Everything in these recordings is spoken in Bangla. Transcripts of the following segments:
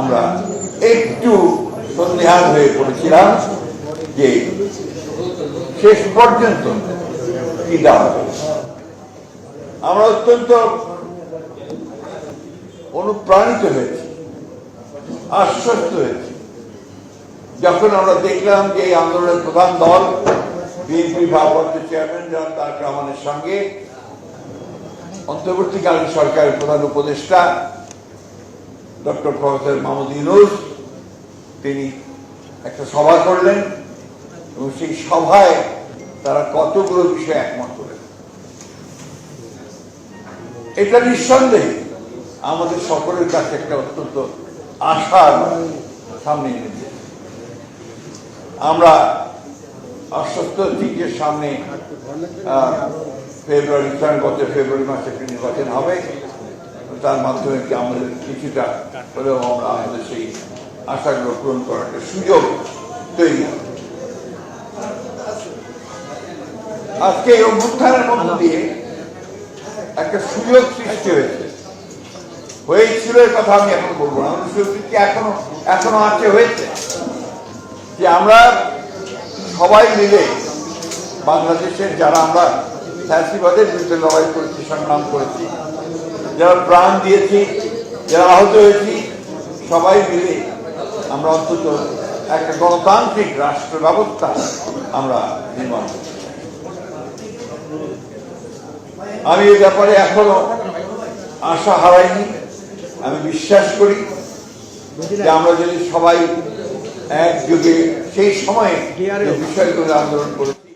আমরা একটু সন্দেহান হয়ে পড়েছিলাম যে শেষ পর্যন্ত কি দেওয়া আমরা অত্যন্ত অনুপ্রাণিত হয়েছি, আশ্বস্ত হয়েছি। যখন আমরা দেখলাম যে এই আন্দোলনের প্রধান দল, বিএনপি ভারপ্রাপ্ত চেয়ারম্যান জনাব তারেক রহমানের সঙ্গে অন্তর্বর্তীকালীন সরকারের প্রধান উপদেষ্টা ডক্টর প্রফেসর মাহমুদ ইউনুস, তিনি একটা সভা করলেন এবং সেই সভায় তারা কতগুলো বিষয়ে একমত করেন এটা নিঃসন্দেহে আমাদের সকলের কাছে একটা অত্যন্ত আশার সামনে এনেছে। আমরা আশ্বস্ত দিকের সামনে ফেব্রুয়ারি গত ফেব্রুয়ারি মাসে একটি নির্বাচন হবে। তার মাধ্যমে কি আমাদের কিছুটা হলেও আমরা আমাদের সেই আশাগুলো পূরণ করার একটা সুযোগ তৈরি হবে। আজকে এই অভ্যুত্থানের মধ্য দিয়ে একটা সুযোগ সৃষ্টি হয়েছে। হয়েছিল এর কথা আমি এখন বলব না। আমাদের সুযোগ সৃষ্টি এখনও এখনও আছে হয়েছে। যে আমরা সবাই মিলে বাংলাদেশের যারা আমরা ফ্যাসিবাদের বিরুদ্ধে লড়াই করেছি সংগ্রাম করেছি যারা প্রাণ দিয়েছি, যারা আহত হয়েছি, সবাই মিলে আমরা অন্তত একটা গণতান্ত্রিক রাষ্ট্র ব্যবস্থা আমরা নির্মাণ আমি এই ব্যাপারে এখনও আশা হারাইনি। আমি বিশ্বাস করি যে আমরা যদি সবাই একযোগে সেই সময়ে বিষয়গুলো আন্দোলন করেছি,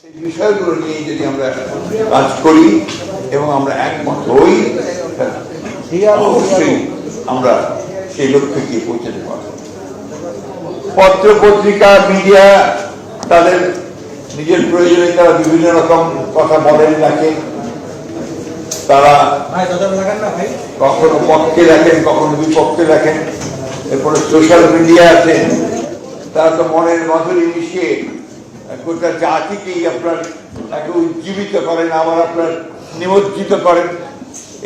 সেই বিষয়গুলো নিয়ে যদি আমরা কাজ করি এবং আমরা একমত হই। অবশ্যই আমরা সেই লক্ষ্যে গিয়ে পৌঁছাতে পারব। পত্র পত্রিকা মিডিয়া তাদের নিজের প্রয়োজনে তারা বিভিন্ন রকম কথা বলেন রাখে তারা কখনো পক্ষে রাখেন কখনো বিপক্ষে রাখেন এরপরে সোশ্যাল মিডিয়া আছে। তারা তো মনের মাধুরী মিশিয়ে গোটা জাতিকেই আপনার তাকে উজ্জীবিত করেন। আবার আপনার নিমজ্জিত করেন।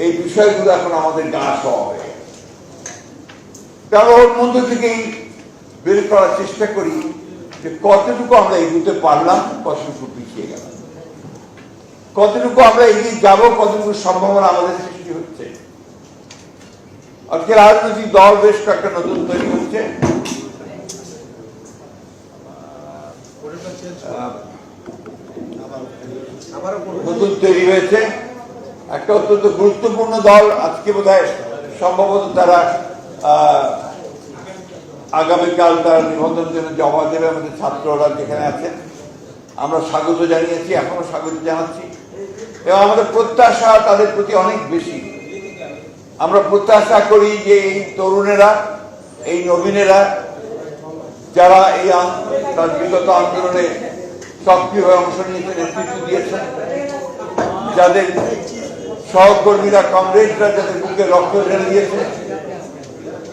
এই বিষয়গুলো এখন আমাদের হয়ে গেছে। তারা ওর মধ্য থেকেই বের করার চেষ্টা করি যে কতটুকু আমরা এগুতে পারলাম, কতটুকু পিছিয়ে গেলাম। কতটুকু আমরা এগিয়ে যাব, কতটুকু সম্ভাবনা আমাদের সৃষ্টি হচ্ছে। আজকে রাজনৈতিক দল বেশ কয়েকটা নতুন তৈরি হচ্ছে। নতুন তৈরি হয়েছে। একটা অত্যন্ত গুরুত্বপূর্ণ দল আজকে বোধ সম্ভবত তারা আগামীকাল তার নিবন্ধন জন্য জমা দেবে আমাদের ছাত্ররা যেখানে আছেন আমরা স্বাগত জানিয়েছি, এখনও স্বাগত জানাচ্ছি। এবং আমাদের প্রত্যাশা তাদের প্রতি অনেক বেশি। আমরা প্রত্যাশা করি যে এই তরুণেরা, এই নবীনেরা, যারা এই বিগত আন্দোলনে সক্রিয়ভাবে অংশ নিয়েছে নেতৃত্ব দিয়েছেন। যাদের সহকর্মীরা কংগ্রেসরা যাদের বুকে রক্ত ঢেলে দিয়েছে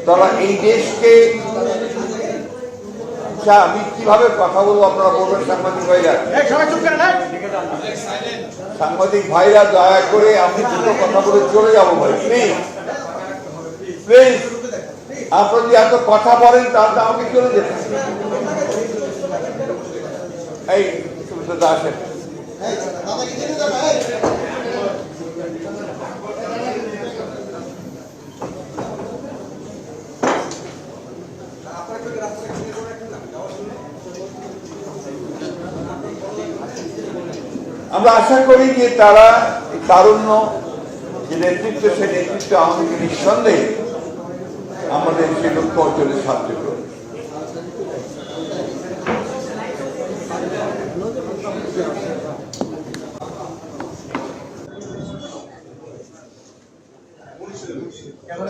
তারা এই দেশকে আমি কীভাবে কথা বলব আপনারা বলবেন সাংবাদিক ভাইরা? সাংবাদিক ভাইরা দয়া করে আমি দুটো কথা বলে চলে যাব ভাই। Please please. আপনারা যদি এত কথা বলেন তাহলে তো আমাকে চলে যেতে এই সুবিধা আসেন আমরা আশা করি যে তারা তারুণ্য যে নেতৃত্ব সে নেতৃত্ব আমাদেরকে নিঃসন্দেহে আমাদের সে লক্ষ্য অর্জনে সাহায্য করবে।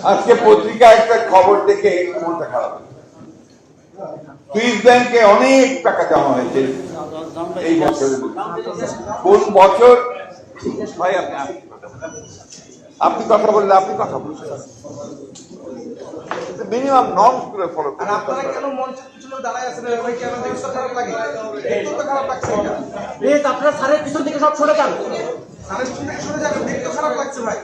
আজকে পত্রিকা একটা খবর দেখে মনটা খারাপ। সুইস ব্যাংকে অনেক টাকা জমা হয়েছে এই মধ্যে। কোন বছর? আপনি আপনি কথা বললে আপনি কথা বলছেন মিনিমাম নর্ম করে ফলো আর আপনারা কেন পিছনে দাঁড়ায় আছেন? ভাই কেন দেখতে খারাপ লাগে? দেখতে খারাপ লাগছে এটা। প্লিজ আপনারা স্যারের পিছন থেকে সব সরে যান। সারের পিছন থেকে সরে দেখতে খারাপ লাগছে ভাই।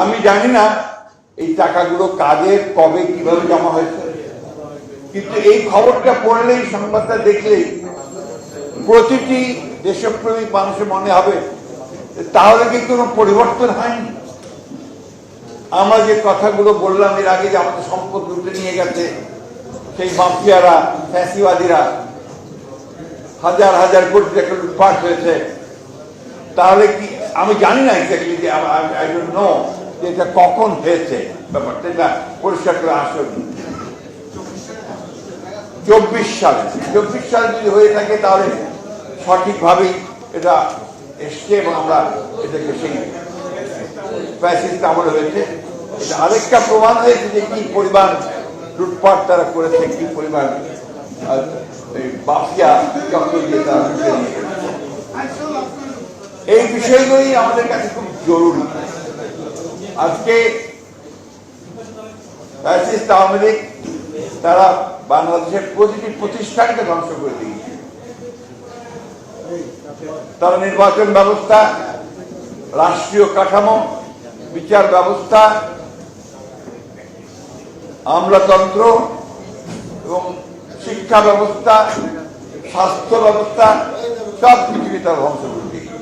আমি জানি না এই টাকাগুলো কাদের কবে, কীভাবে জমা হয়েছে। কিন্তু এই খবরটা পড়লেই, সংবাদটা দেখলেই প্রতিটি দেশপ্রেমিক মানুষের মনে হবে তাহলে কি কোনো পরিবর্তন হয়নি? আমরা যে কথাগুলো বললাম, এর আগে যে আমাদের সম্পদ লুটে নিয়ে গেছে সেই মাফিয়ারা, ফ্যাসিবাদীরা হাজার হাজার কোটি টাকা লুটপাট হয়েছে। তাহলে কি, আমি জানি না এক্স্যাক্টলি যে আই ডোন্ট নো যে এটা কখন হয়েছে ব্যাপারটা। এটা পরিষ্কার করে আসুন। চব্বিশ সালে, চব্বিশ সাল যদি হয়ে থাকে তাহলে সঠিকভাবেই এটা এসছে এবং আমরা এটাকে সেই ফ্যাসিস্ট আমলে হয়েছে। এটা আরেকটা প্রমাণ হয়েছে যে কি পরিমাণ লুটপাট তারা করেছে, কি পরিমাণ এই বিষয়গুলি আমাদের কাছে খুব জরুরি। আজকে আওয়ামী লীগ, তারা বাংলাদেশের প্রতিটি প্রতিষ্ঠানকে ধ্বংস করে দিয়েছে। তারা নির্বাচন ব্যবস্থা, রাষ্ট্রীয় কাঠামো, বিচার ব্যবস্থা আমলাতন্ত্র এবং শিক্ষা ব্যবস্থা, স্বাস্থ্য ব্যবস্থা, সব কিছুকে তারা ধ্বংস করে দিয়েছে।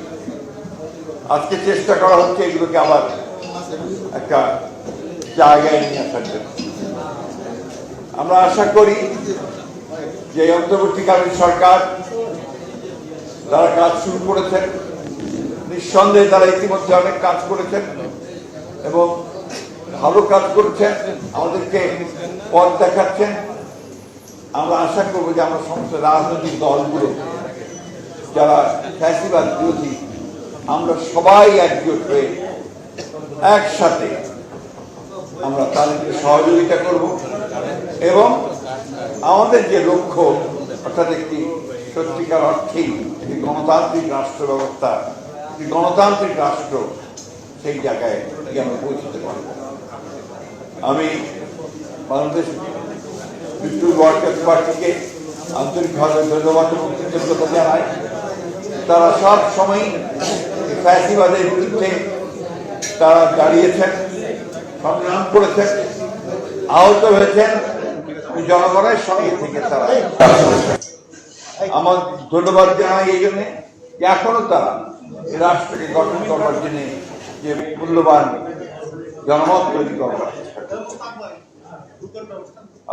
আজকে চেষ্টা করা হচ্ছে এগুলোকে আবার একটা জায়গায় নিয়ে আসার জন্য। আমরা আশা করি যে অন্তর্বর্তীকালীন সরকার যারা কাজ শুরু করেছেন, নিঃসন্দেহে তারা ইতিমধ্যে অনেক কাজ করেছেন এবং ভালো কাজ করছেন, আমাদেরকে পথ দেখাচ্ছেন। আমরা আশা করব যে আমরা সমস্ত রাজনৈতিক দলগুলো, যারা ফ্যাসিবাদ বিরোধী, আমরা সবাই একজোট হয়ে একসাথে আমরা তাদেরকে সহযোগিতা করব এবং আমাদের যে লক্ষ্য, অর্থাৎ একটি সত্যিকার অর্থেই একটি গণতান্ত্রিক রাষ্ট্র ব্যবস্থা, একটি গণতান্ত্রিক রাষ্ট্র, সেই জায়গায় গিয়ে আমরা পৌঁছতে পারব। আমি বাংলাদেশ বিদ্যুৎ ওয়ার্কার্স পার্টিকে আন্তরিকভাবে ধন্যবাদ এবং কৃতজ্ঞতা জানাই তারা সব সময় ফ্যাসিবাদের বিরুদ্ধে তারা দাঁড়িয়েছেন, সংগ্রাম করেছেন, আহত হয়েছেন জনগণের সঙ্গে থেকে তারা আমার ধন্যবাদ জানাই এই জন্যে এখনও তারা রাষ্ট্রকে গঠন করবার জন্য যে মূল্যবান জনমত তৈরি করবার।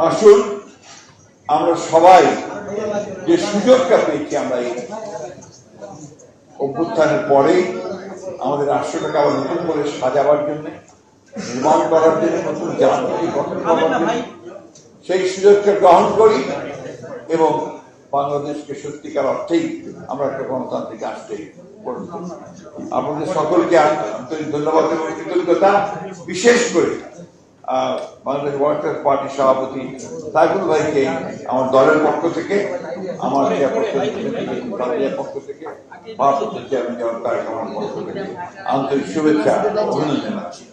আসুন, আমরা সবাই যে সুযোগটা পেয়েছি আমরা এই অভ্যুত্থানের পরেই আমাদের রাষ্ট্রটাকে আবার নতুন করে সাজাবার জন্য, নির্মাণ করার জন্য, নতুন জাতি গঠন করার জন্য সেই সুযোগটা গ্রহণ করি এবং বাংলাদেশকে সত্যিকার অর্থেই আমরা একটা গণতান্ত্রিক করি। আপনাদের সকলকে আন্তরিক ধন্যবাদ এবং কৃতজ্ঞতা বিশেষ করে বাংলাদেশ ওয়ার্কার্স পার্টির সভাপতি সাইফুল ভাইকে আমার দলের পক্ষ থেকে, আমার পক্ষ থেকে আন্তরিক শুভেচ্ছা, অভিনন্দন জানাচ্ছি।